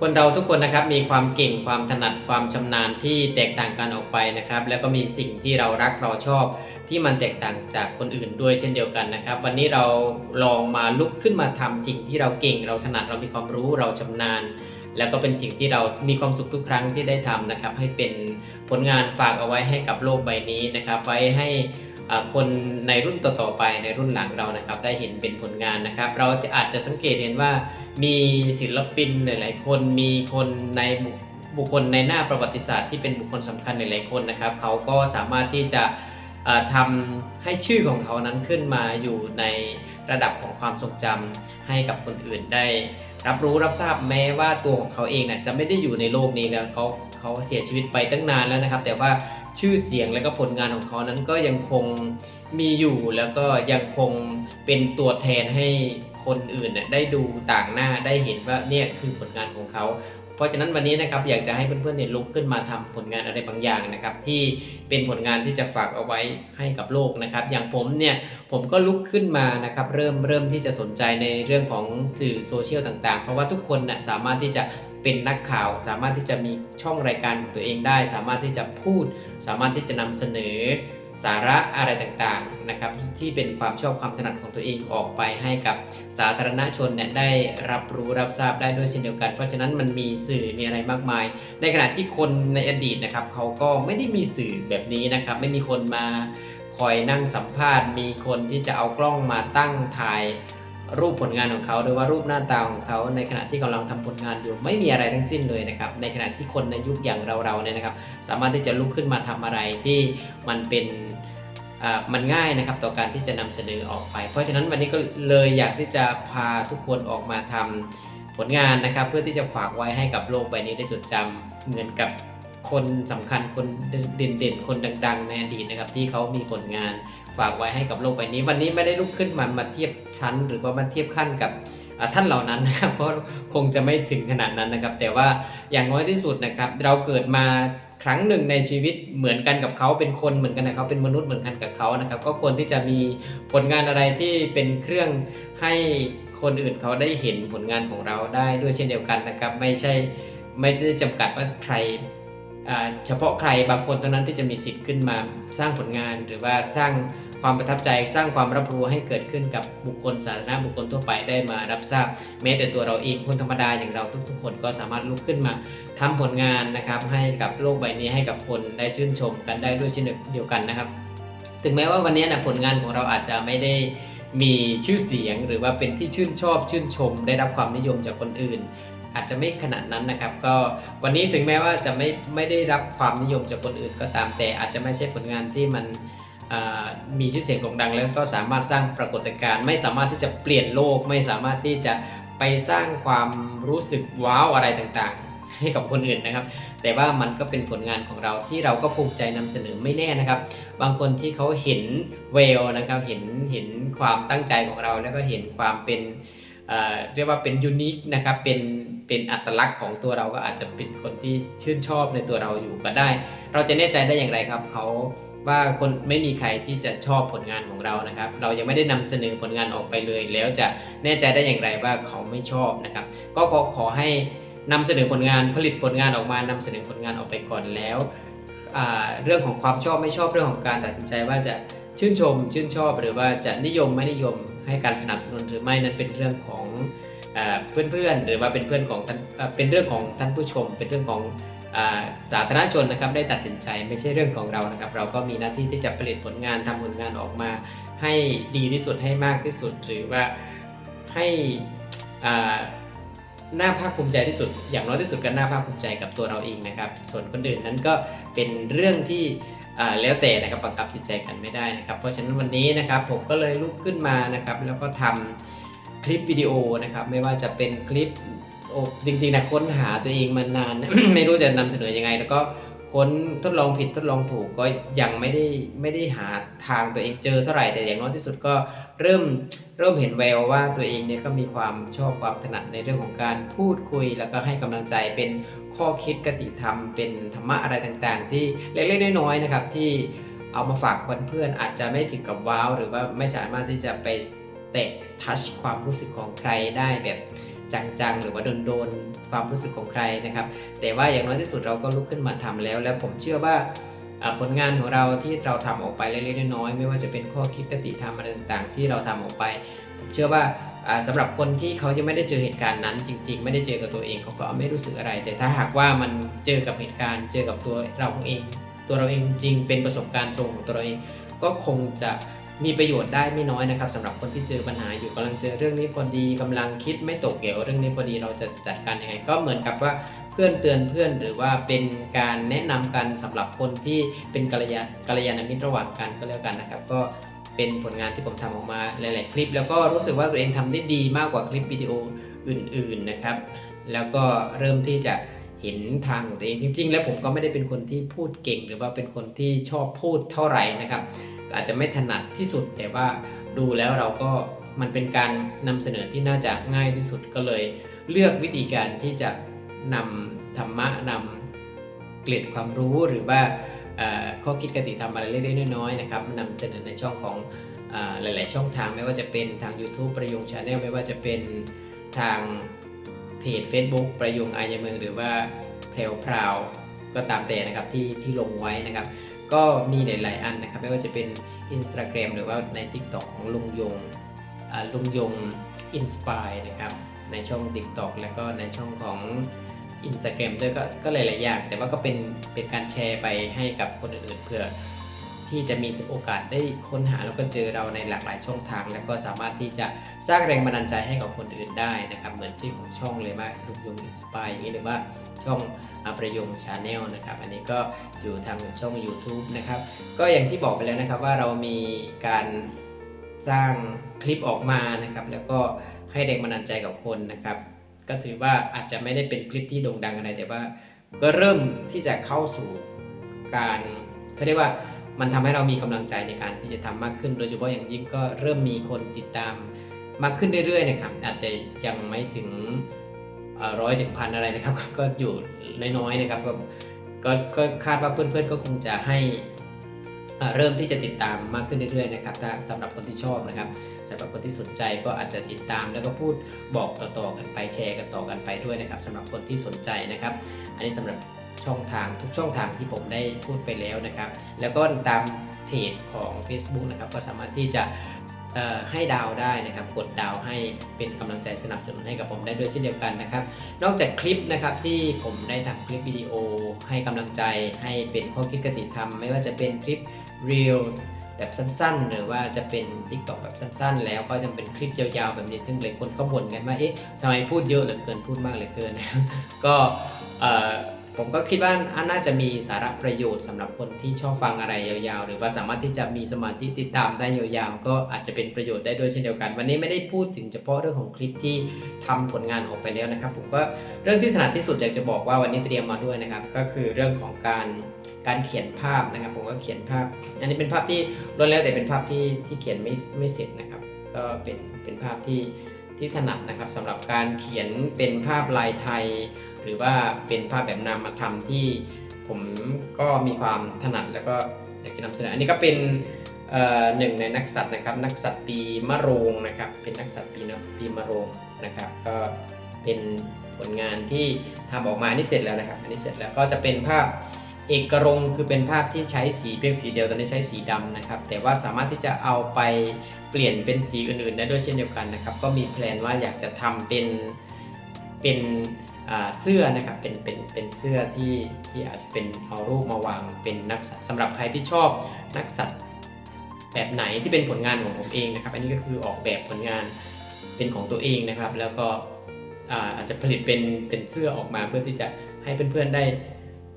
คนเราทุกคนนะครับมีความเก่งความถนัดความชำนาญที่แตกต่างกันออกไปนะครับ แล้วก็มีสิ่งที่เรารักเราชอบ ที่มันแตกต่างจากคนอื่นด้วยเช่นเดียวกันนะครับ วันนี้เราลองมาลุกขึ้นมาทำสิ่งที่เราเก่ง เราถนัดเรามีความรู้เราชำนาญ แล้วก็เป็นสิ่งที่เรามีความสุขทุกครั้งที่ได้ทำนะครับ ให้เป็นผลงานฝากเอาไว้ให้กับโลกใบนี้นะครับ ไว้ให้ คนในรุ่นต่อๆไปในรุ่นหลังเรานะครับ ได้เห็นเป็นผลงานนะครับ เราจะอาจจะสังเกตเห็นว่ามีศิลปินหลายๆคนมีคนในบุคบุคคลในหน้าประวัติศาสตร์ที่เป็นบุคคลสำคัญหลายๆคนนะครับ เขาก็สามารถที่จะอ่าทำให้ชื่อของเขานั้นขึ้นมาอยู่ในระดับของความทรงจำให้กับคนอื่นได้ รับรู้รับทราบแม้ว่าตัวของเขาเองน่ะจะไม่ได้อยู่ในโลกนี้แล้วเขาเขาเสียชีวิตไปตั้งนานแล้วนะครับ แต่ว่า ชื่อเสียงและก็ผลงานของเขานั้นก็ยังคงมีอยู่แล้วก็ยังคงเป็นตัวแทนให้คนอื่นน่ะได้ดูต่างหน้าได้เห็นว่าเนี่ยคือผลงานของเขา เพราะฉะนั้นวันนี้นะครับอยากจะให้เพื่อนๆเนี่ยลุกขึ้นมาทำผลงานอะไรบางอย่างนะครับ ที่เป็นผลงานที่จะฝากเอาไว้ให้กับโลกนะครับ อย่างผมเนี่ยผมก็ลุกขึ้นมานะครับ เริ่มเริ่มที่จะสนใจในเรื่องของสื่อโซเชียลต่างๆ เพราะว่าทุกคนนะสามารถที่จะ เป็นนักข่าว สามารถที่จะมีช่องรายการของตัวเองได้ สามารถที่จะพูด สามารถที่จะนำเสนอสาระอะไรต่างๆนะครับที่เป็นความชอบความถนัดของตัวเองออกไปให้กับสาธารณชนเนี่ยได้รับรู้รับทราบได้ด้วยเช่นเดียวกัน เพราะฉะนั้นมันมีสื่อมีอะไรมากมาย ในขณะที่คนในอดีตนะครับเขาก็ไม่ได้มีสื่อแบบนี้นะครับ ไม่มีคนมาคอยนั่งสัมภาษณ์ มีคนที่จะเอากล้องมาตั้งถ่าย รูปผลงานของเขาหรือว่ารูปหน้าตาของเขาในขณะที่กำลังทำผลงานอยู่ไม่มีอะไรทั้งสิ้นเลยนะครับในขณะที่คนในยุคอย่างเราๆเนี่ยนะครับ สามารถที่จะลุกขึ้นมาทำอะไรที่มันเป็นอ่ามันง่ายนะครับต่อการที่จะนำเสนอออกไป เพราะฉะนั้นวันนี้ก็เลยอยากที่จะพาทุกคนออกมาทำผลงานนะครับ เพื่อที่จะฝากไว้ให้กับโลกใบนี้ได้จดจำเหมือนกับ คนสำคัญคนเด่นๆ คนดัง ๆ ในอดีตนะครับ ที่เขามีผลงานฝากไว้ให้กับโลกใบนี้ วันนี้ไม่ได้ลุกขึ้นมามาเทียบชั้น หรือว่ามาเทียบขั้นกับท่านเหล่านั้นนะครับเพราะคงจะไม่ถึงขนาดนั้นนะครับ แต่ว่าอย่างน้อยที่สุดนะครับ เราเกิดมาครั้งหนึ่งในชีวิตเหมือนกันกับเขาเป็นคนเหมือนกันนะครับเป็นมนุษย์เหมือนกันกับเขานะครับ ก็ควรที่จะมีผลงานอะไรที่เป็นเครื่องให้คนอื่นเขาได้เห็นผลงานของเราได้ด้วยเช่นเดียวกันนะครับ ไม่ใช่ไม่ได้จำกัดว่าใคร เฉพาะใครบางคนเท่านั้นที่จะมีสิทธิ์ขึ้นมาสร้างผลงาน หรือว่าสร้างความประทับใจสร้างความรับรู้ให้เกิดขึ้นกับบุคคลสาธารณะบุคคลทั่วไปได้มารับทราบ แม้แต่ตัวเราเองคนธรรมดาอย่างเราทุกๆ คนก็สามารถลุกขึ้นมาทำผลงานนะครับ ให้กับโลกใบนี้ให้กับคนได้ชื่นชมกันได้ด้วยเช่นเดียวกันนะครับ ถึงแม้ว่าวันนี้นะผลงานของเราอาจจะไม่ได้มีชื่อเสียงหรือว่าเป็นที่ชื่นชอบชื่นชม ได้รับความนิยมจากคนอื่น อาจจะไม่ขนาดนั้นนะครับ ก็วันนี้ถึงแม้ว่าจะไม่ไม่ได้รับความนิยมจากคนอื่นก็ตามแต่อาจจะไม่ใช่ผลงานที่มันมีชื่อเสียงโด่งดังแล้วก็สามารถสร้างปรากฏการณ์ไม่สามารถที่จะเปลี่ยนโลก ไม่สามารถที่จะไปสร้างความรู้สึกว้าวอะไรต่างๆ ให้กับคนอื่นนะครับ แต่ว่ามันก็เป็นผลงานของเราที่เราก็ภูมิใจนำเสนอไม่แน่นะครับ บางคนที่เขาเห็นเวลนะครับเห็นเห็นความตั้งใจของเราแล้วก็เห็นความเป็น เรียกว่าเป็นยูนิคนะครับเป็นเป็นอัตลักษณ์ของตัวเราก็อาจจะเป็นคนที่ชื่นชอบในตัวเราอยู่ก็ได้ เราจะแน่ใจได้อย่างไรครับเขาว่าคนไม่มีใครที่จะชอบผลงานของเรานะครับ เรายังไม่ได้นำเสนอผลงานออกไปเลย แล้วจะแน่ใจได้อย่างไรว่าเขาไม่ชอบนะครับ ก็ขอขอให้นำเสนอผลงานผลิตผลงานออกมานำเสนอผลงานออกไปก่อนแล้ว เรื่องของความชอบไม่ชอบเรื่องของการตัดสินใจว่าจะชื่นชม ชื่นชอบหรือว่าจะนิยมไม่นิยม ให้การสนับสนุนหรือไม่นั้นเป็นเรื่องของเพื่อนๆ หรือว่าเป็นเพื่อนของเป็นเรื่องของท่านผู้ชม เป็นเรื่องของสาธารณชนนะครับได้ตัดสินใจไม่ใช่เรื่องของเรานะครับ เราก็มีหน้าที่ที่จะผลิตผลงานทำผลงานออกมา ให้ดีที่สุดให้มากที่สุด หรือว่าให้อ่าน่าภาคภูมิใจที่สุด อย่างน้อยที่สุดก็น่าภาคภูมิใจกับตัวเราเองนะครับ ส่วนคนอื่นนั้นก็เป็นเรื่องที่ แล้วแต่นะครับบังคับจิตใจกันไม่ได้นะครับ เพราะฉะนั้นวันนี้นะครับผมก็เลยลุกขึ้นมานะครับ แล้วก็ทำคลิปวิดีโอนะครับ ไม่ว่าจะเป็นคลิปโอ้จริงๆนะค้นหาตัวเองมานาน ไม่รู้จะนำเสนอยังไง แล้วก็ค้นทดลองผิดทดลองถูกก็ยังไม่ได้ไม่ได้หาทางตัวเองเจอเท่าไหร่แต่อย่างน้อยที่สุดก็เริ่มเริ่มเห็นแววว่าตัวเองเนี่ยก็มีความชอบความถนัดในเรื่องของการพูดคุย แล้วก็ให้กำลังใจเป็น ข้อคิดกติธรรมเป็นธรรมะอะไรต่างๆ ที่เล็กๆน้อยๆนะครับที่เอามาฝากเพื่อนๆอาจจะไม่ถึงกับว้าว หรือว่าไม่สามารถที่จะไปแตะทัชความรู้สึกของใครได้แบบจังๆ หรือว่าโดนๆความรู้สึกของใครนะครับ แต่ว่าอย่างน้อยที่สุดเราก็ลุกขึ้นมาทำแล้ว และผมเชื่อว่าผลงานของเราที่เราทำออกไปเล็กๆน้อยๆไม่ว่าจะเป็นข้อคิดคติธรรมอะไรต่างๆ ที่เราทำออกไป ผมเชื่อว่า สำหรับคนที่เขายังไม่ได้เจอเหตุการณ์นั้น จริง ๆ ไม่ได้เจอกับตัวเองเขาก็ไม่รู้สึกอะไร แต่ถ้าหากว่ามันเจอกับเหตุการณ์ เจอกับตัวเราเอง ตัวเราเองจริงเป็นประสบการณ์ตรงของตัวเราเองก็คงจะมีประโยชน์ได้ไม่น้อยนะครับสำหรับคนที่เจอปัญหาอยู่กำลังเจอเรื่องนี้พอดีกำลังคิดไม่ตกเกี่ยวเรื่องนี้พอดีเราจะจัดการยังไง ก็เหมือนกับว่าเพื่อนเตือนเพื่อนหรือว่าเป็นการแนะนำกันสำหรับคนที่เป็นกัลยากัลยาณมิตรระหว่างกันก็แล้วกันนะครับ ก็ เป็นผลงานที่ผมทำออกมาหลาย ๆ คลิป แล้วก็รู้สึกว่าตัวเองทำได้ดีมากกว่าคลิปวิดีโออื่น ๆ นะครับ แล้วก็เริ่มที่จะเห็นทางของตัวเองจริง ๆ แล้วผมก็ไม่ได้เป็นคนที่พูดเก่ง หรือว่าเป็นคนที่ชอบพูดเท่าไหร่นะครับ อาจจะไม่ถนัดที่สุดแต่ว่าดูแล้วเราก็มันเป็นการนำเสนอที่น่าจะง่ายที่สุดก็เลย เลือกวิธีการที่จะนำธรรมะนำเกล็ดความรู้หรือว่า ข้อคิดกติธรรมอะไรเล็กๆน้อยๆนะครับนำเสนอในช่องของอหลาย ๆ ช่องทางไม่ว่าจะเป็นทาง YouTube ประยงชาแนลไม่ว่าจะเป็นทางเพจ Facebook ประยงอายเมืองหรือว่าแพรวพราวก็ตามแต่นะครับที่ที่ลงไว้นะครับ ก็มีหลาย ๆ อันนะครับ ไม่ว่าจะเป็น Instagram หรือว่าใน TikTok ของลุงยงลุงยง Inspire นะครับในช่อง TikTok แล้วก็ในช่องของ Instagram ด้วยก็ก็หลายๆอย่าง แต่ว่าก็เป็นเป็นการแชร์ไปให้กับคนอื่นๆเพื่อที่จะมีโอกาสได้ค้นหาแล้วก็เจอเราในหลากหลายช่องทาง แล้วก็สามารถที่จะสร้างแรงบันดาลใจให้กับคนอื่นได้นะครับเหมือนที่ของช่องเลยว่าลุงยง Inspire อย่างนี้หรือว่าช่องอาประยงชาแนลนะครับอันนี้ก็อยู่ทางช่อง YouTube นะครับก็อย่างที่บอกไปแล้วนะครับว่าเรามีการสร้างคลิปออกมานะครับแล้วก็ให้แรงบันดาลใจกับคนนะครับ ก็ถือว่าอาจจะไม่ได้เป็นคลิปที่โด่งดังอะไรแต่ว่าก็เริ่มที่จะเข้าสู่การเขาเรียกว่ามันทำให้เรามีกำลังใจในการที่จะทำมากขึ้น โดยเฉพาะอย่างยิ่งก็เริ่มมีคนติดตามมากขึ้นเรื่อยๆนะครับอาจจะยังไม่ถึงร้อยถึงพันอะไรนะครับ ก็อยู่น้อยๆนะครับก็ก็คาดว่าเพื่อนๆก็คงจะให้เริ่มที่จะติดตามมากขึ้นเรื่อยๆนะครับถ้าสำหรับคนที่ชอบนะครับ สำหรับคนที่สนใจก็อาจจะติดตามแล้วก็พูดบอกต่อๆกันไปแชร์กันต่อกันไปด้วยนะครับสำหรับคนที่สนใจนะครับ อันนี้สำหรับช่องทางทุกช่องทางที่ผมได้พูดไปแล้วนะครับ แล้วก็ตามเพจของ Facebook นะครับก็สามารถที่จะให้ดาวได้นะครับ กดดาวให้เป็นกำลังใจสนับสนุนให้กับผมได้ด้วยเช่นเดียวกันนะครับ นอกจากคลิปนะครับที่ผมได้ทำคลิปวิดีโอให้กำลังใจให้เป็นข้อคิดกติธรรม ไม่ว่าจะเป็นคลิป Reels แบบสั้นๆ หรือว่าจะเป็น t ิ k t o k แบบสั้น ๆ แล้วก็จะเป็นคลิปยาวๆ แบบนี้ซึ่งหลายคนก็บ่นกันว่าเอ๊ะทำไมพูดเยอะเหลือเกินพูดมากเหลือเกินนะก็เอ่อ ผมก็คิดว่าน่าจะมีสาระประโยชน์สำหรับคนที่ชอบฟังอะไรยาวๆ หรือว่าสามารถที่จะมีสมาธิติดตามได้ยาวๆ ก็อาจจะเป็นประโยชน์ได้ด้วยเช่นเดียวกัน วันนี้ไม่ได้พูดถึงเฉพาะเรื่องของคลิปที่ทำผลงานออกไปแล้วนะครับ ผมก็เรื่องที่ถนัดที่สุดอยากจะบอกว่าวันนี้เตรียมมาด้วยนะครับ ก็คือเรื่องของการการเขียนภาพนะครับ ผมก็เขียนภาพ อันนี้เป็นภาพที่ล้วนแล้วแต่เป็นภาพที่ที่เขียนไม่ไม่เสร็จนะครับ ก็เป็นเป็นภาพที่ที่ถนัดนะครับสำหรับการเขียนเป็นภาพลายไทย หรือว่าเป็นภาพแบบนามธรรมที่ผมก็มีความถนัดแล้วก็อยากจะนำเสนอ อันนี้ก็เป็นหนึ่งในนักสัตว์นะครับ นักสัตว์ปีมะโรงนะครับ เป็นนักสัตว์ปีนะปีมะโรงนะครับ ก็เป็นผลงานที่ทำออกมาอันนี้เสร็จแล้วนะครับ อันนี้เสร็จแล้วก็จะเป็นภาพเอกรงคือเป็นภาพที่ใช้สีเพียงสีเดียวตอนนี้ใช้สีดำนะครับ แต่ว่าสามารถที่จะเอาไปเปลี่ยนเป็นสีอื่นๆได้ด้วยเช่นเดียวกันนะครับ ก็มีแพลนว่าอยากจะทำเป็นเป็น เสื้อนะครับเป็นเป็นเป็นเสื้อที่ที่อาจจะเป็นเอารูปมาวางเป็นนักสัตว์สำหรับใครที่ชอบนักสัตว์แบบไหนที่เป็นผลงานของผมเองนะครับ อันนี้ก็คือออกแบบผลงานเป็นของตัวเองนะครับ แล้วก็อาอาจจะผลิตเป็นเป็นเสื้อออกมาเพื่อที่จะให้เพื่อนๆได้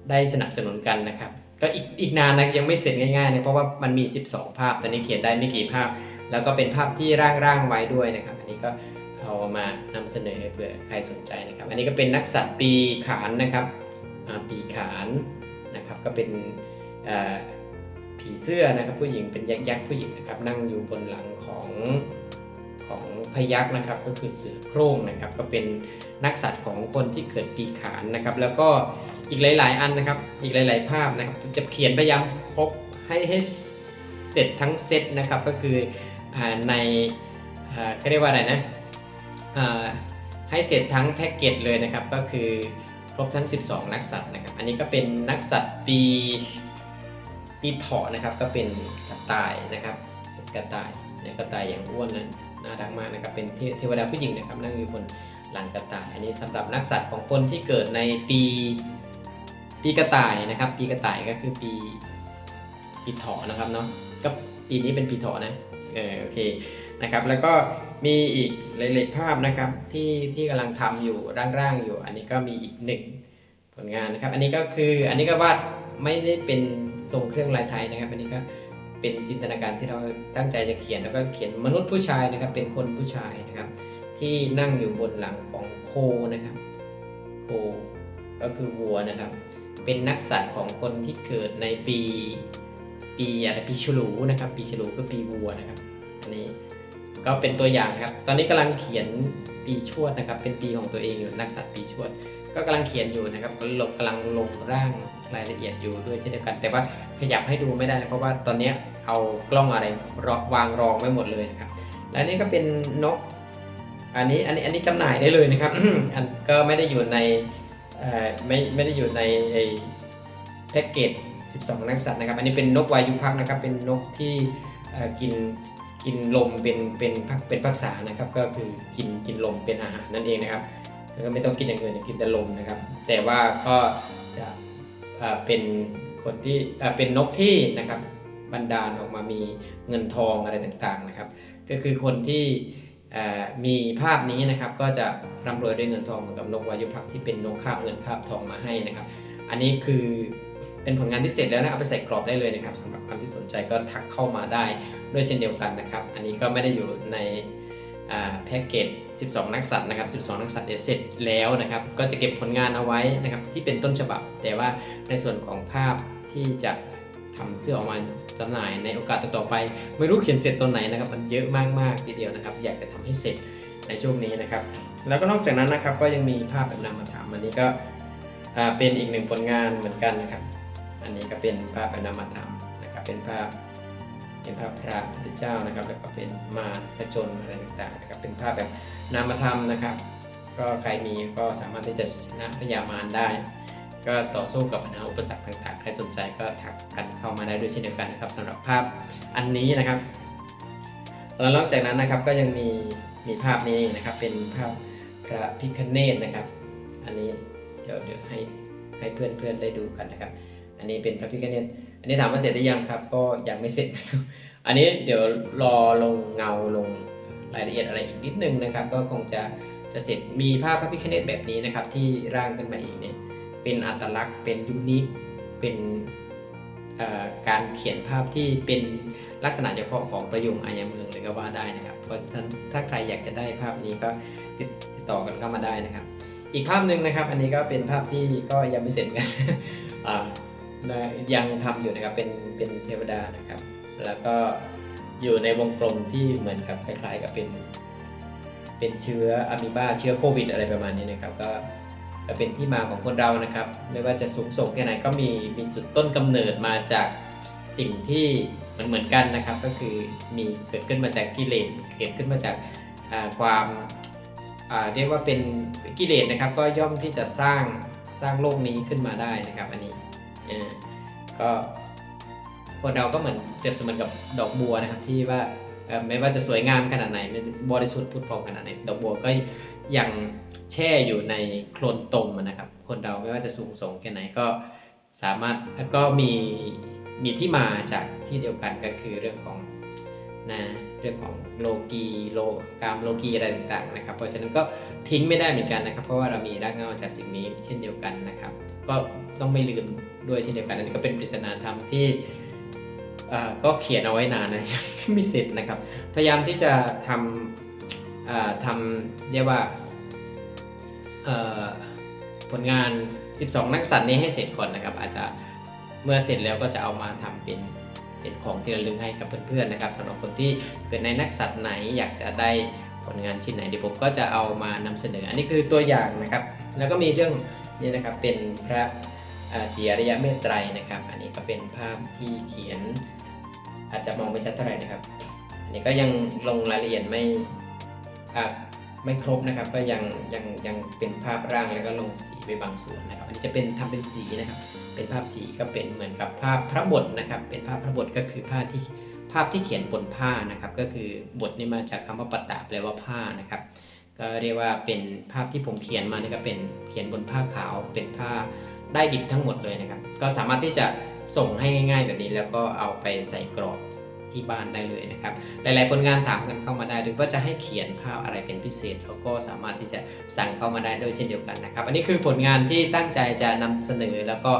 ได้สนับสนุนกันนะครับ ก็อีกอีกนานนะยังไม่เสร็จง่ายๆนะเพราะว่ามันมี 12 ภาพตอนนี้เขียนได้ไม่กี่ภาพ แล้วก็เป็นภาพที่ร่างๆไว้ด้วยนะครับ อันนี้ก็ เอามานำเสนอเผื่อใครสนใจนะครับ อันนี้ก็เป็นนักสัตว์ปีขานนะครับปีขานนะครับก็เป็นผีเสื้อนะครับผู้หญิงเป็นยักษ์ยักษ์ผู้หญิงนะครับนั่งอยู่บนหลังของของพยักษ์นะครับก็คือเสือโคร่งนะครับ ก็เป็นนักสัตว์ของคนที่เกิดปีขานนะครับ แล้วก็อีกหลาย ๆ อันนะครับ อีกหลาย ๆ ภาพนะครับจะเขียนพยายามครบให้ให้เสร็จทั้งเซตนะครับก็คือในเขาเรียกว่าอะไรนะ ให้เสร็จทั้งแพ็กเกจเลยนะครับ ก็คือครบทั้ง 12 นักสัตว์นะครับ อันนี้ก็เป็นนักสัตว์ปีปีเถาะนะครับ ก็เป็นกระต่ายนะครับกระต่ายเนี่ยกระต่ายอย่างอ้วนนั้นน่ารักมากนะครับ เป็นเทวดาผู้หญิงนะครับ นั่งอยู่บนหลังกระต่าย อันนี้สำหรับนักสัตว์ของคนที่เกิดในปีปีกระต่ายนะครับ ปีกระต่ายก็คือปีปีเถาะนะครับเนาะ ก็ปีนี้เป็นปีเถาะนะ เออโอเค นะครับ แล้วก็มีอีกหลายๆภาพนะครับที่ที่กำลังทำอยู่ร่างๆอยู่ อันนี้ก็มีอีกหนึ่งผลงานนะครับ อันนี้ก็คืออันนี้ก็วาดไม่ได้เป็นทรงเครื่องลายไทยนะครับ อันนี้ก็เป็นจินตนาการที่เราตั้งใจจะเขียนแล้วก็เขียนมนุษย์ผู้ชายนะครับ เป็นคนผู้ชายนะครับ ที่นั่งอยู่บนหลังของโคนะครับโคก็คือวัวนะครับ เป็นนักสัตว์ของคนที่เกิดในปีปีอะไรปีฉลูนะครับ ปีฉลูก็ปีวัวนะครับ อันนี้ ก็เป็นตัวอย่างนะครับ ตอนนี้กำลังเขียนปีชวดนะครับ เป็นปีของตัวเองอยู่นักสัตว์ปีชวด ก็กำลังเขียนอยู่นะครับก็ลงกำลังลงร่างรายละเอียดอยู่ด้วยเช่นเดียวกัน แต่ว่าขยับให้ดูไม่ได้นะเพราะว่าตอนนี้เอากล้องอะไรวางรองไว้หมดเลยนะครับ และนี่ก็เป็นนก อันนี้อันนี้อันนี้จำหน่ายได้เลยนะครับ อันก็ไม่ได้อยู่ในไม่ไม่ได้อยู่ในแพ็กเกจ 12 นักสัตว์นะครับ อันนี้เป็นนกวายุพักนะครับ เป็นนกที่กิน กินลมเป็นเป็นพักเป็นพักษานะครับ ก็คือกินกินลมเป็นอาหารนั่นเองนะครับแล้วก็ไม่ต้องกินอย่างอื่นกินแต่ลมนะครับ แต่ว่าก็จะเอ่อเป็นคนที่เอ่อเป็นนกที่นะครับบันดาลออกมามีเงินทองอะไรต่างๆนะครับ ก็คือคนที่อ่อมีภาพนี้นะครับ ก็จะร่ำรวยด้วยเงินทองเหมือนกับนกวายุพักที่เป็นนกคาบเงินคาบทองมาให้นะครับ อันนี้คือ เป็นผลงานที่เสร็จแล้วนะเอาไปใส่กรอบได้เลยนะครับสำหรับคนที่สนใจก็ทักเข้ามาได้ด้วยเช่นเดียวกันนะครับ อันนี้ก็ไม่ได้อยู่ในแพ็กเกจ 12 นักสัตว์นะครับ 12 นักสัตว์เสร็จแล้วนะครับ ก็จะเก็บผลงานเอาไว้นะครับที่เป็นต้นฉบับ แต่ว่าในส่วนของภาพที่จะทำเสื้อออกมาจำหน่ายในโอกาสต่อไป ไม่รู้เขียนเสร็จตอนไหนนะครับ มันเยอะมากๆทีเดียวนะครับ อยากจะทำให้เสร็จในช่วงนี้นะครับ แล้วก็นอกจากนั้นนะครับก็ยังมีภาพแบบนามธรรมอันนี้ก็เป็นอีกหนึ่งผลงานเหมือนกันนะครับ อันนี้ก็เป็นภาพแบบนามธรรมนะครับ เป็นภาพเป็นภาพพระพุทธเจ้านะครับ แล้วก็เป็นมารพระจนอะไรต่างๆนะครับ เป็นภาพแบบนามธรรมนะครับ ก็ใครมีก็สามารถที่จะชนะพยามารได้ ก็ต่อสู้กับปัญหาอุปสรรคต่างๆ ใครสนใจก็ทักกันเข้ามาได้ด้วยเช่นเดียวกันนะครับสำหรับภาพอันนี้นะครับ แล้วนอกจากนั้นนะครับก็ยังมีมีภาพนี้นะครับ เป็นภาพพระพิคเนตนะครับ อันนี้เดี๋ยวเดี๋ยวให้ให้เพื่อนเพื่อนๆได้ดูกันนะครับ อันนี้เป็นพระพิคเนตอันนี้ถามว่าเสร็จหรือยังครับ ก็ยังไม่เสร็จนะครับอันนี้เดี๋ยวรอลงเงาลงรายละเอียดอะไรอีกนิดนึงนะครับ ก็คงจะจะเสร็จมีภาพพระพิคเนตแบบนี้นะครับ ที่ร่างขึ้นมาอีกเนี่ยเป็นอัตลักษณ์ เป็นยูนิคเป็นการเขียนภาพที่เป็นลักษณะเฉพาะของประยุงอายาเมืองเลยก็ว่าได้นะครับเพราะฉะนั้นถ้าใครอยากจะได้ภาพนี้ก็ติดต่อกันเข้ามาได้นะครับ อีกภาพหนึ่งนะครับ อันนี้ก็เป็นภาพที่ก็ยังไม่เสร็จกันอ่า ยังทำอยู่นะครับเป็นเป็นเทวดานะครับ แล้วก็อยู่ในวงกลมที่เหมือนกับคล้ายๆกับเป็น เป็นเชื้ออะมีบาเชื้อโควิด อะไรประมาณนี้นะครับ ก็เป็นที่มาของคนเรานะครับ ไม่ว่าจะสูงส่งแค่ไหนก็มีมีจุดต้นกำเนิดมาจากสิ่งที่เหมือนเหมือนกันนะครับ ก็คือมีเกิดขึ้นมาจากกิเลสเกิดขึ้นมาจากความเรียกว่าเป็นกิเลสนะครับ ก็ย่อมที่จะสร้างสร้างโลกนี้ขึ้นมาได้นะครับ อันนี้ เออก็คนเราก็เหมือนเปรียบเสมือนกับดอกบัวนะครับที่ว่าไม่ว่าจะสวยงามขนาดไหนบริสุทธิ์พุทธพองขนาดไหนดอกบัวก็ยังแช่อยู่ในโคลนตมนะครับ คนเราไม่ว่าจะสูงส่งแค่ไหนก็สามารถก็มีมีที่มาจากที่เดียวกันก็คือเรื่องของนะเรื่องของโลกีโลกามโลกีอะไรต่างๆนะครับ เพราะฉะนั้นก็ทิ้งไม่ได้เหมือนกันนะครับ เพราะว่าเรามีรากเหง้าจากสิ่งนี้เช่นเดียวกันนะครับ ก็ต้องไม่ลืม ด้วยเช่นเดียวกันอันนี้ก็เป็นปริศนาธรรมที่ก็เขียนเอาไว้นานนะยังไม่มีเสร็จนะครับ พยายามที่จะทำทำเรียกว่าผลงาน 12 นักสัตว์นี้ให้เสร็จก่อนนะครับ อาจจะเมื่อเสร็จแล้วก็จะเอามาทำเป็นเป็นของที่ระลึกให้กับเพื่อนๆนะครับสำหรับคนที่เกิดในนักสัตว์ไหนอยากจะได้ผลงานชิ้นไหนเดี๋ยวผมก็จะเอามานำเสนอ อันนี้คือตัวอย่างนะครับ แล้วก็มีเรื่องนี้นะครับเป็นพระ ศรีอริยเมตไตรนะครับ อันนี้ก็เป็นภาพที่เขียน อาจจะมองไม่ชัดเท่าไหร่นะครับ อันนี้ก็ยังลงรายละเอียดไม่ไม่ครบนะครับ ก็ยังยังยังเป็นภาพร่างแล้วก็ลงสีไปบางส่วนนะครับ อันนี้จะเป็นทำเป็นสีนะครับ เป็นภาพสีก็เป็นเหมือนกับภาพพระบทนะครับ เป็นภาพพระบทก็คือภาพที่ภาพที่เขียนบนผ้านะครับ ก็คือบทนี่มาจากคำว่าปตตะแปลว่าผ้านะครับ ก็เรียกว่าเป็นภาพที่ผมเขียนมานี่ก็เป็นเขียนบนผ้าขาวเป็นผ้า ได้ดิบทั้งหมดเลยนะครับ ก็สามารถที่จะส่งให้ง่าย ๆ แบบนี้แล้วก็เอาไปใส่กรอบที่บ้านได้เลยนะครับ หลาย ๆ ผลงานถามกันเข้ามาได้ หรือว่าจะให้เขียนภาพอะไรเป็นพิเศษเราก็สามารถที่จะสั่งเข้ามาได้ด้วยเช่นเดียวกันนะครับ อันนี้คือผลงานที่ตั้งใจจะนำเสนอ แล้วก็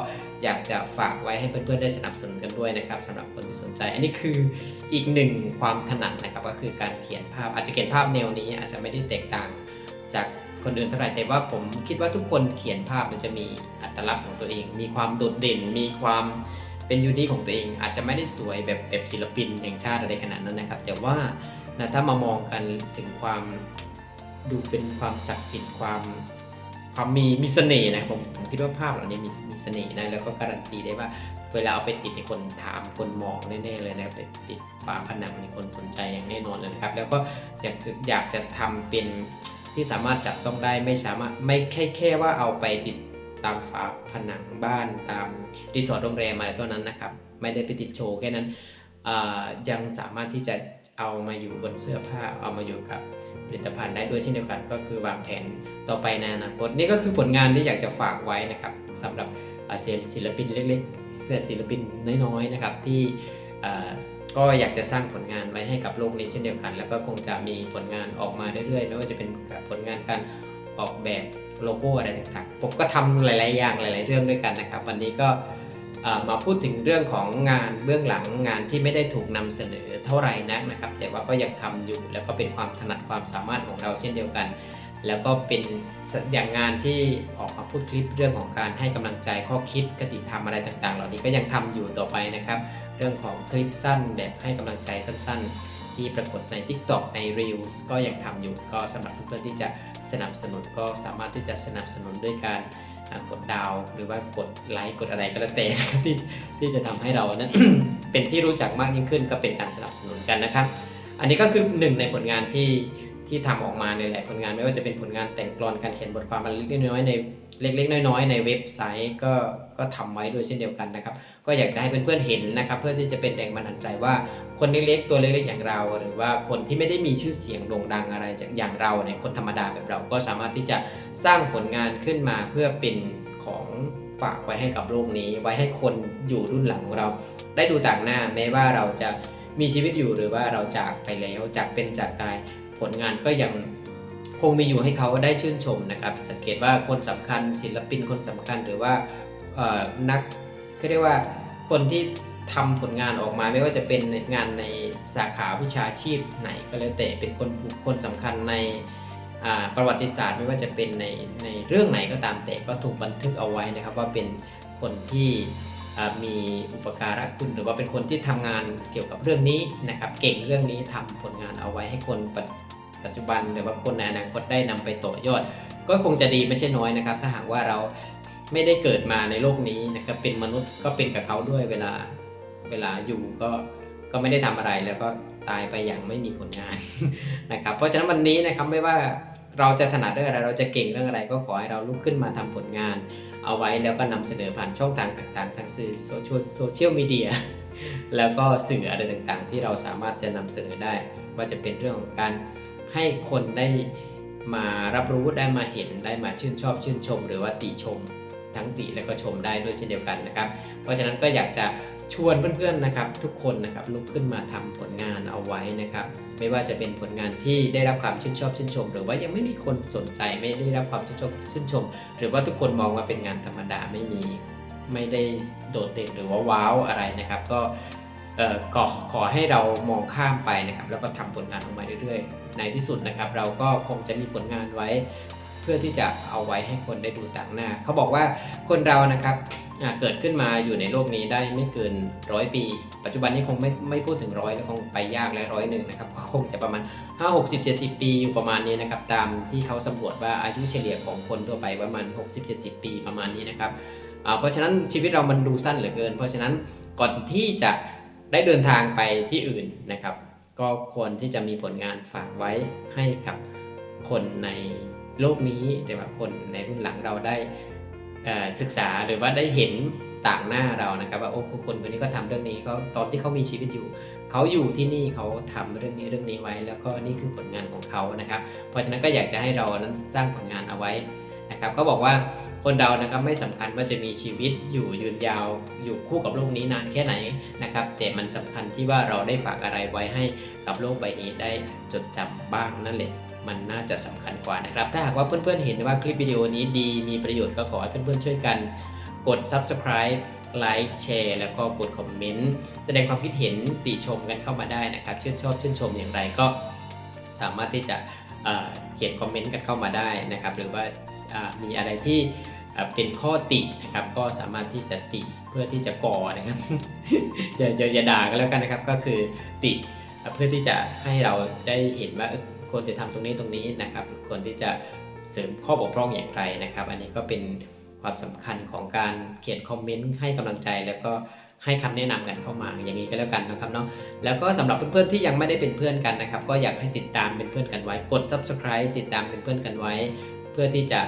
อยากจะฝากไว้ให้เพื่อน ๆ ได้สนับสนุนกันด้วยนะครับสำหรับคนที่สนใจ อันนี้คืออีกหนึ่งความถนัดนะครับ ก็คือการเขียนภาพอาจจะเขียนภาพแนวนี้อาจจะไม่ได้แตกต่างจาก คนอื่นเท่าไหร่แต่ว่าผมคิดว่าทุกคนเขียนภาพมันจะมีอัตลักษณ์ของตัวเอง มีความโดดเด่น มีความเป็นยูนิคของตัวเอง อาจจะไม่ได้สวยแบบแบบศิลปินแห่งชาติอะไรขนาดนั้นนะครับ แต่ว่านะถ้ามามองกันถึงความดูเป็นความศักดิ์สิทธิ์ความความมีมีเสน่ห์นะผมผมคิดว่าภาพเหล่านี้มีมีเสน่ห์นะแล้วก็การันตีได้ว่าเวลาเอาไปติดในคนถามคนมองแน่ๆเลยนะไปติดฝาผนังในคนสนใจอย่างแน่นอนเลยนะครับ แล้วก็อยากจะอยากจะทำเป็น ที่สามารถจับต้องได้ไม่สามารถไม่แค่แค่ว่าเอาไปติดตามฝาผนังบ้านตามรีสอร์ทโรงแรมอะไรเท่านั้นนะครับ ไม่ได้ไปติดโชว์แค่นั้นยังสามารถที่จะเอามาอยู่บนเสื้อผ้าเอามาอยู่กับผลิตภัณฑ์ได้ด้วยเช่นเดียวกัน ก็คือวางแผนต่อไปในอนาคตนี่ก็คือผลงานที่อยากจะฝากไว้นะครับสำหรับศิลปินเล็กๆเพื่อศิลปินน้อยๆนะครับที่ ก็อยากจะสร้างผลงานไว้ให้กับโลกนี้เช่นเดียวกัน แล้วก็คงจะมีผลงานออกมาเรื่อยๆ ไม่ว่าจะเป็นผลงานการออกแบบโลโก้อะไรต่างๆ ผมก็ทำหลาย ๆ อย่างหลาย ๆ เรื่องด้วยกันนะครับ วันนี้ก็มาพูดถึงเรื่องของงานเบื้องหลังงานที่ไม่ได้ถูกนำเสนอเท่าไหร่นักนะครับ แต่ว่าก็ยังทำอยู่แล้วก็เป็นความถนัดความสามารถของเราเช่นเดียวกัน แล้วก็เป็นอย่างงานที่ออกมาพูดคลิปเรื่องของการให้กำลังใจข้อคิดกติธรรมอะไรต่าง ๆ เหล่านี้ก็ยังทำอยู่ต่อไปนะครับ เรื่องของคลิปสั้นแบบให้กำลังใจสั้นๆ ที่ปรากฏใน TikTok ใน Reels ก็ยังทำอยู่ก็สำหรับเพื่อนๆที่จะสนับสนุนก็สามารถที่จะสนับสนุนด้วยการกดดาวหรือว่ากดไลค์กดอะไรก็แล้วแต่นที่ที่จะทำให้เรานั้นเป็นที่รู้จักมากยิ่งขึ้นก็เป็นการสนับสนุนกันนะครับ อันนี้ก็คือหนึ่งในผลงานที่ ที่ทำออกมาในหลายผลงาน ไม่ว่าจะเป็นผลงานแต่งกลอนการเขียนบทความอะไรเล็กน้อยในเล็ก ๆ น้อย ๆ ในเว็บไซต์ก็ก็ทำไว้ด้วยเช่นเดียวกันนะครับ ก็อยากจะให้เพื่อนๆเห็นนะครับ เพื่อที่จะเป็นแรงบันดาลใจว่าคนเล็กๆตัวเล็กๆอย่างเรา หรือว่าคนที่ไม่ได้มีชื่อเสียงโด่งดังอะไรจากอย่างเราเนี่ยคนธรรมดาแบบเราก็สามารถที่จะสร้างผลงานขึ้นมาเพื่อเป็นของฝากไว้ให้กับโลกนี้ ไว้ให้คนอยู่รุ่นหลังของเรา ได้ดูต่างหน้าแม้ว่าเราจะมีชีวิตอยู่หรือว่าเราจากไปแล้วจากเป็นจากตาย ผลงานก็ยังคงมีอยู่ให้เขาได้ชื่นชมนะครับ สังเกตว่าคนสำคัญศิลปินคนสำคัญหรือว่านักก็เรียกว่าคนที่ทำผลงานออกมาไม่ว่าจะเป็นงานในสาขาวิชาชีพไหนก็แล้วแต่เป็นคนบุคคลสำคัญในประวัติศาสตร์ไม่ว่าจะเป็นในในเรื่องไหนก็ตามแต่ก็ถูกบันทึกเอาไว้นะครับ ว่าเป็นคนที่ มีอุปการะคุณหรือว่าเป็นคนที่ทำงานเกี่ยวกับเรื่องนี้นะครับ เก่งเรื่องนี้ทำผลงานเอาไว้ให้คนปัจจุบันหรือว่าคนในอนาคตได้นำไปต่อยอด ก็คงจะดีไม่ใช่น้อยนะครับ ถ้าหากว่าเราไม่ได้เกิดมาในโลกนี้นะครับเป็นมนุษย์ก็เป็นกับเขาด้วยเวลาเวลาอยู่ก็ก็ไม่ได้ทำอะไรแล้วก็ตายไปอย่างไม่มีผลงานนะครับ เพราะฉะนั้นวันนี้นะครับไม่ว่าเราจะถนัดเรื่องอะไร เราจะเก่งเรื่องอะไร ก็ขอให้เราลุกขึ้นมาทำผลงาน เอาไว้แล้วก็นำเสนอผ่านช่องทางต่างๆ ทางสื่อโซเชียลโซเชียลมีเดียแล้วก็สื่ออะไรต่างๆ ที่เราสามารถจะนำเสนอได้ ว่าจะเป็นเรื่องของการให้คนได้มารับรู้ได้มาเห็นได้มาชื่นชอบชื่นชม หรือว่าติชมทั้งติและก็ชมได้ด้วยเช่นเดียวกันนะครับ เพราะฉะนั้นก็อยากจะ ชวนเพื่อนๆนะครับทุกคนนะครับลุกขึ้นมาทำผลงานเอาไว้นะครับไม่ว่าจะเป็นผลงานที่ได้รับความชื่นชอบชื่นชม หรือว่ายังไม่มีคนสนใจไม่ได้รับความชื่นชอบชื่นชม หรือว่าทุกคนมองว่าเป็นงานธรรมดาไม่มีไม่ได้โดดเด่นหรือว่าว้าวอะไรนะครับ ก็ขอขอให้เรามองข้ามไปนะครับแล้วก็ทำผลงานออกมาเรื่อยๆ ในที่สุดนะครับ เราก็คงจะมีผลงานไว้ พื่อที่จะเอาไว้ให้คนได้ดูต่างหน้า เขาบอกว่าคนเรานะครับเกิดขึ้นมาอยู่ในโลกนี้ได้ไม่เกินร้อยปี ปัจจุบันนี้คงไม่ไม่พูดถึงร้อยแล้วคงไปยากและร้อยหนึ่งนะครับก็คงจะประมาณ 5 60 70 ปีอยู่ประมาณนี้นะครับตามที่เขาสำรวจว่าอายุเฉลี่ยของคนทั่วไปประมาณ 60 70 ปีประมาณนี้นะครับเพราะฉะนั้นชีวิตเรามันดูสั้นเหลือเกิน เพราะฉะนั้นก่อนที่จะได้เดินทางไปที่อื่นนะครับ ก็ควรที่จะมีผลงานฝากไว้ให้กับคนใน โลกนี้หรือว่าคนในรุ่นหลังเราได้ศึกษาหรือว่าได้เห็นต่างหน้าเรานะครับว่าโอ้คนคนนี้ก็ทำเรื่องนี้เขาตอนที่เขามีชีวิตอยู่เขาอยู่ที่นี่เขาทำเรื่องนี้เรื่องนี้ไว้ แล้วก็นี่คือผลงานของเขานะครับ เพราะฉะนั้นก็อยากจะให้เรานั้นสร้างผลงานเอาไว้นะครับเขาบอกว่าคนเรานะครับไม่สำคัญว่าจะมีชีวิตอยู่ยืนยาวอยู่คู่กับโลกนี้นานแค่ไหนนะครับแต่มันสำคัญที่ว่าเราได้ฝากอะไรไว้ให้กับโลกใบนี้ได้จดจำบ้างนั่นแหละ มันน่าจะสำคัญกว่านะครับ ถ้าหากว่าเพื่อนๆเห็นว่าคลิปวิดีโอนี้ดีมีประโยชน์ก็ขอให้เพื่อนๆช่วยกัน กด subscribe ไลค์แชร์แล้วก็กดคอมเมนต์แสดงความคิดเห็นติชมกันเข้ามาได้นะครับชื่นชอบชื่นชมอย่างไรก็สามารถที่จะเเขียนคอมเมนต์กันเข้ามาได้นะครับ หรือว่าามีอะไรที่เป็นข้อตินะครับ ก็สามารถที่จะติเพื่อที่จะก่อนะครับอย่าอย่าอย่าด่ากันแล้วกันนะครับ ก็คือติเพื่อที่จะให้เราได้เห็นว่า ควรจะทำตรงนี้ตรงนี้นะครับควรที่จะเสริมข้อบกพร่องอย่างไรนะครับ อันนี้ก็เป็นความสำคัญของการเขียนคอมเมนต์ให้กำลังใจแล้วก็ให้คำแนะนำกันเข้ามาอย่างนี้ก็แล้วกันนะครับเนาะแล้วก็สำหรับเพื่อนๆที่ยังไม่ได้เป็นเพื่อนกันนะครับ ก็อยากให้ติดตามเป็นเพื่อนกันไว้ กด subscribe ติดตามเป็นเพื่อนกันไว้ เพื่อที่จะ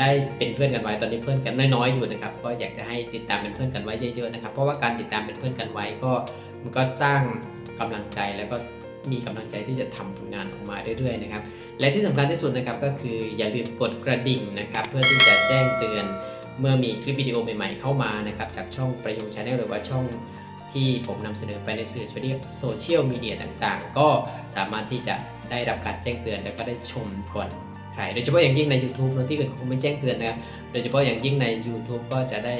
ได้เป็นเพื่อนกันไว้ตอนนี้เพื่อนกันน้อยๆอยู่นะครับ ก็อยากจะให้ติดตามเป็นเพื่อนกันไว้เยอะๆนะครับ เพราะว่าการติดตามเป็นเพื่อนกันไว้ก็มันก็สร้างกำลังใจแล้วก็ มีกำลังใจที่จะทำผลงานออกมาเรื่อยๆนะครับ และที่สำคัญที่สุดนะครับก็คืออย่าลืมกดกระดิ่งนะครับ เพื่อที่จะแจ้งเตือนเมื่อมีคลิปวิดีโอใหม่ๆเข้ามานะครับจากช่องประยุงชาแนลหรือว่าช่องที่ผมนำเสนอไปในสื่อโซเชียลมีเดียต่างๆ ก็สามารถที่จะได้รับการแจ้งเตือนแล้วก็ได้ชมก่อนใครโดยเฉพาะอย่างยิ่งใน YouTube นะที่อื่นคงไม่แจ้งเตือนนะครับโดยเฉพาะอย่างยิ่งใน YouTube ก็จะได้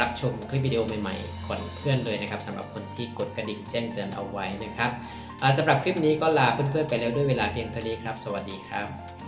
รับชมคลิปวิดีโอใหม่ๆก่อนเพื่อนเลยนะครับสำหรับคนที่กดกระดิ่งแจ้งเตือนเอาไว้นะครับ สำหรับคลิปนี้ก็ลาเพื่อนๆไปแล้วด้วยเวลาเพียงเท่านี้ครับ สวัสดีครับ